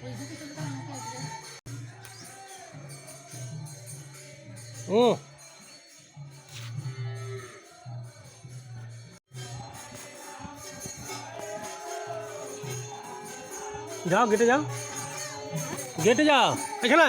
ও। যাও গেটে যাও। গেটে যাও। এখানে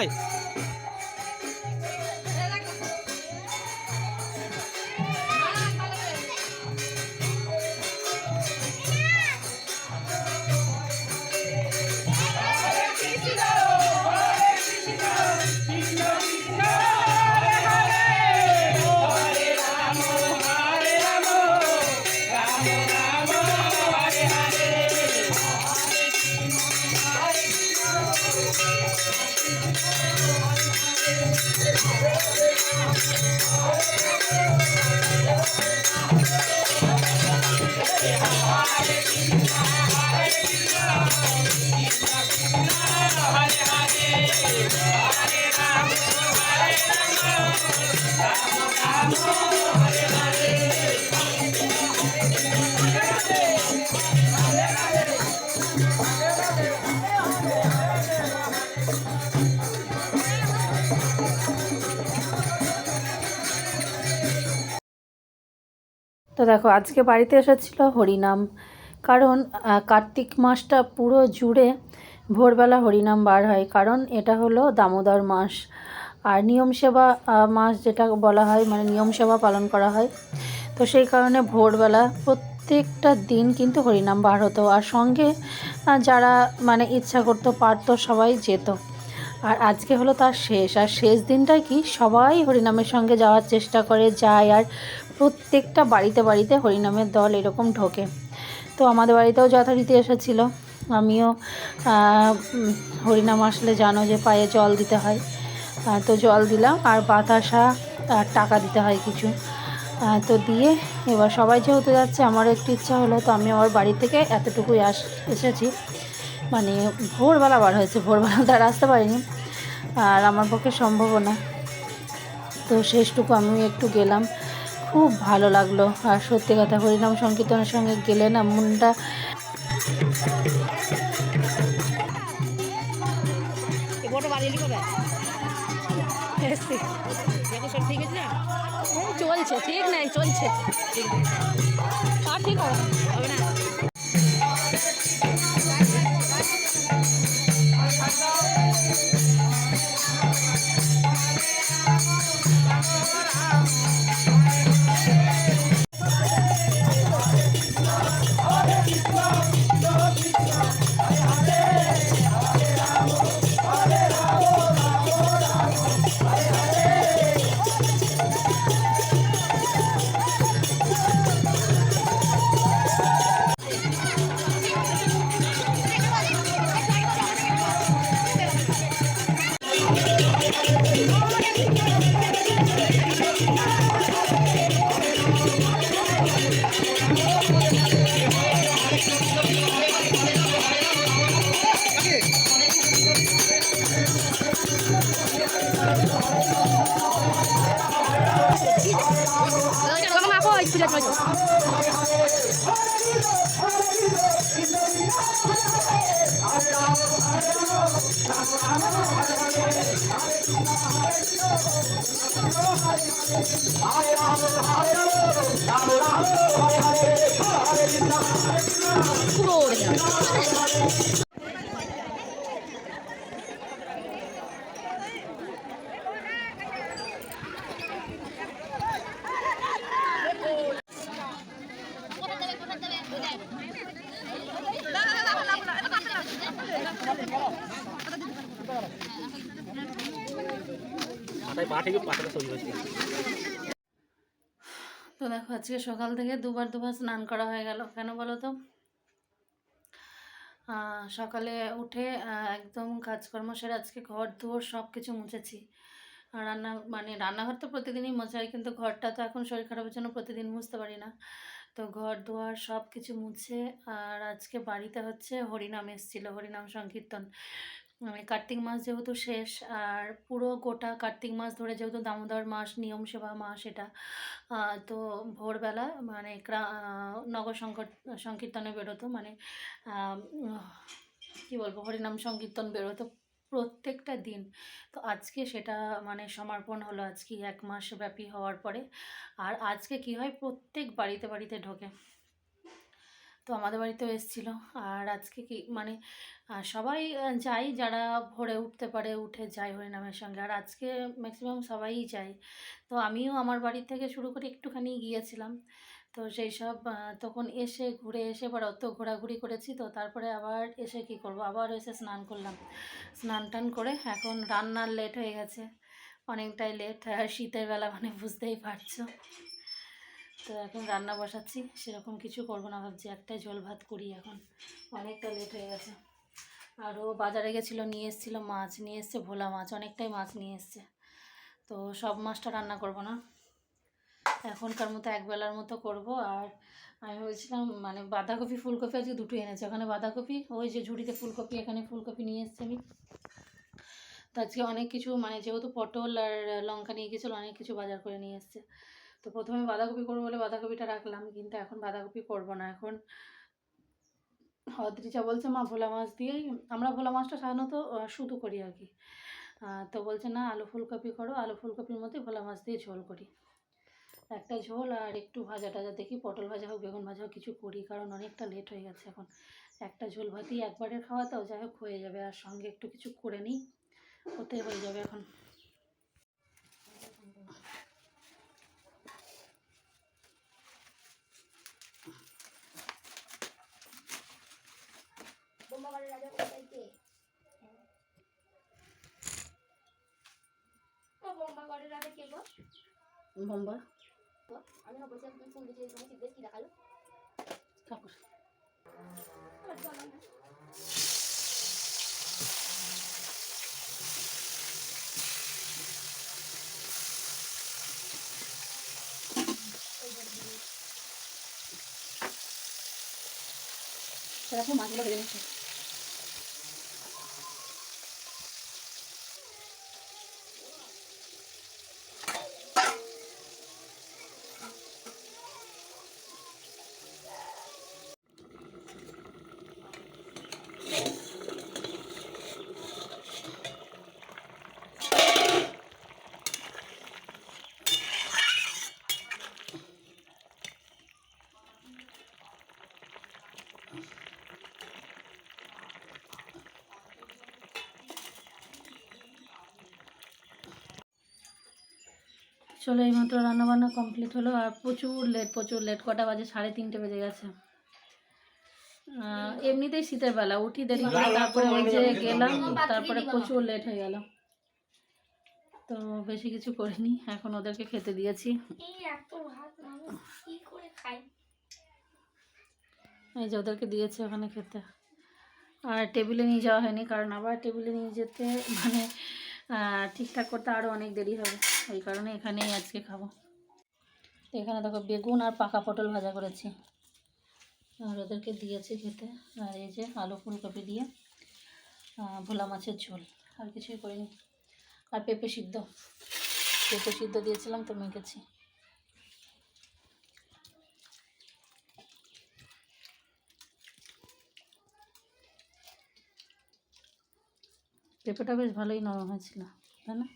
তো দেখো, আজকে বাড়িতে এসেছিল হরিনাম। কারণ কার্তিক মাসটা পুরো জুড়ে ভোরবেলা হরিনাম বার হয়। কারণ এটা হলো দামোদর মাস। আর নিয়ম সেবা মাস যেটা বলা হয় মানে নিয়ম সেবা পালন করা হয়। তো সেই কারণে ভোরবেলা প্রত্যেকটা দিন কিন্তু হরিনাম বার হতো। আর সঙ্গে যারা মানে ইচ্ছা করতো পারতো সবাই যেত। আর আজকে হলো তার শেষ। আর শেষ দিনটাই কি সবাই হরিনামের সঙ্গে যাওয়ার চেষ্টা করে, যায়। আর প্রত্যেকটা বাড়িতে বাড়িতে হরিনামের দল এরকম ঢোকে। তো আমাদের বাড়িতেও যথারীতি এসেছিল। আমিও হরিনাম আসলে জানো যে পায়ে জল দিতে হয়। তো জল দিলাম আর বাতাসা আর টাকা দিতে হয় কিছু। তো দিয়ে এবার সবাই যেহেতু যাচ্ছে আমার একটু ইচ্ছা হলো, তো আমি আমার বাড়ি থেকে এতটুকুই আস, এসেছি। মানে ভোরবেলা বার হয়েছে, ভোরবেলা আর আসতে পারিনি। আর আমার পক্ষে সম্ভবও না। তো শেষটুকু আমি একটু গেলাম। খুব ভালো লাগল। আর সত্যি কথা হরিনাম সংকীর্তনের সঙ্গে গেলে না মনটা বাড়ি এসছি ঠিক আছে না চলছে ঠিক নাই চলছে। ঠিক আর ঠিক হবে না। Kalau mau aku পুরো মাথায় পা থেকে পাতাটা সরি হচ্ছে তো দেখো, আজকে সকাল থেকে দুবার দুবার স্নান করা হয়ে গেল। কেন বলো তো? সকালে উঠে একদম কাজকর্ম সেরে আজকে ঘর দুয়ার সব কিছু মুছেছি রান্না মানে রান্নাঘর তো প্রতিদিনই মোছা হয় কিন্তু ঘরটা তো এখন শরীর খারাপের জন্য প্রতিদিন মুছতে পারি না। তো ঘর দুয়ার সব কিছু মুছে, আর আজকে বাড়িতে হচ্ছে হরিনাম এসেছিল, হরিনাম সংকীর্তন। মানে কার্তিক মাস যেহেতু শেষ, আর পুরো গোটা কার্তিক মাস ধরে যেহেতু দামোদর মাস, নিয়ম সেবা মাস এটা তো ভোরবেলা মানে গ্রা- নগর সংকীর্তনে বেরোতো মানে কী বলব, হরিনাম সংকীর্তন বেরোতো। প্রত্যেকটা দিন। তো আজকে সেটা মানে সমর্পণ হলো আজকে এক মাস ব্যাপী হওয়ার পরে। আর আজকে কি হয়? প্রত্যেক বাড়িতে বাড়িতে ঢোকে। তো আমাদের বাড়িতেও এসেছিল। আর আজকে কি মানে সবাই যায় যারা ভোরে উঠতে পারে, উঠে যায় হরিনামের সঙ্গে। আর আজকে ম্যাক্সিমাম সবাই যায় তো আমিও আমার বাড়ি থেকে শুরু করে একটুখানি গিয়েছিলাম। তো সেই সব তখন এসে ঘুরে এসে এবার অত ঘোরাঘুরি করেছি। তো তারপরে আবার এসে কি করব? আবার এসে স্নান করলাম। স্নান টান করে এখন রান্নার লেট হয়ে গেছে। অনেকটাই লেট শীতের বেলা মানে বুঝতেই পারছ। তো এখন রান্না বসাচ্ছি। সেরকম কিছু করব না, ভাবছি একটাই ঝোল ভাত করি এখন। অনেকটা লেট হয়ে গেছে। আরও বাজারে গেছিল, নিয়ে এসেছিল মাছ, নিয়ে এসছে ভোলা মাছ, অনেকটাই মাছ নিয়ে এসছে। তো সব মাছটা রান্না করব না? এখনকার মতো একবেলার মতো করব। আর আমি বলছিলাম মানে বাঁধাকপি, ফুলকপি আজকে দুটো এনেছে। ওখানে বাঁধাকপি, ওই যে ঝুড়িতে ফুলকপি, এখানে ফুলকপি নিয়ে এসছে আমি। তো আজকে অনেক কিছু মানে যেহেতু পটল আর লঙ্কা নিয়ে গেছিল, অনেক কিছু বাজার করে নিয়ে এসছে। তো প্রথমে বাঁধাকপি করব বলে বাঁধাকপিটা রাখলাম, কিন্তু এখন বাঁধাকপি করব না। এখন অদ্রিজা বলছে, মা, ভোলা মাছ দিয়েই, আমরা ভোলা মাছটা সাধারণত শুধু করি আর কি। তো বলছে, না, আলু ফুলকপি করো, আলু ফুলকপির মধ্যে ভোলা মাছ দিয়ে ঝোল করি। একটা ঝোল আর একটু ভাজা টাজা দেখি পটল ভাজা হোক বেগুন ভাজা হোক কিছু করি কারণ অনেকটা লেট হয়ে গেছে এখন। একটা ঝোল ভাতই একবারের খাওয়া তো যাই হোক হয়ে যাবে। আর সঙ্গে একটু কিছু করে নিই ওতে হয়ে যাবে এখন। বোম্বা। আমি না বলছিলাম তুই ফুল দিতে তোমার কি দেখাল ঠাকুর সেরকম মাছগুলো ভেজে নিচ্ছে চলো এইমাত্র রান্নাবান্না কমপ্লিট হলো আর প্রচুর লেট প্রচুর লেট কটা বাজে? সাড়ে তিনটে বেজে গেছে। এমনিতেই শীতের বেলা উঠি দেরি করে তারপরে ওই যে গেলাম। তারপরে প্রচুর লেট হয়ে গেল। তো বেশি কিছু করিনি এখন ওদেরকে খেতে দিয়েছি। এই এত ভাত মানুষ কি করে খায়? এই যে ওদেরকে দিয়েছি ওখানে খেতে। আর টেবিলে নিয়ে যাওয়া হয়নি কারণ আবার টেবিলে নিয়ে যেতে মানে ঠিকঠাক করতে আরও অনেক দেরি হবে, ওই কারণে এখানেই আজকে খাব। এখানে দেখো বেগুন আর পাকা পটল ভাজা করেছি। আর ওদেরকে দিয়েছি খেতে, আর এই যে আলু ফুলকপি দিয়ে ভোলা মাছের ঝোল, আর কিছুই করিনি। আর পেঁপে সিদ্ধ পেঁপে সিদ্ধ দিয়েছিলাম তো মেখেছি। পেঁপেটা বেশ ভালোই নরম হয়েছিল তাই না?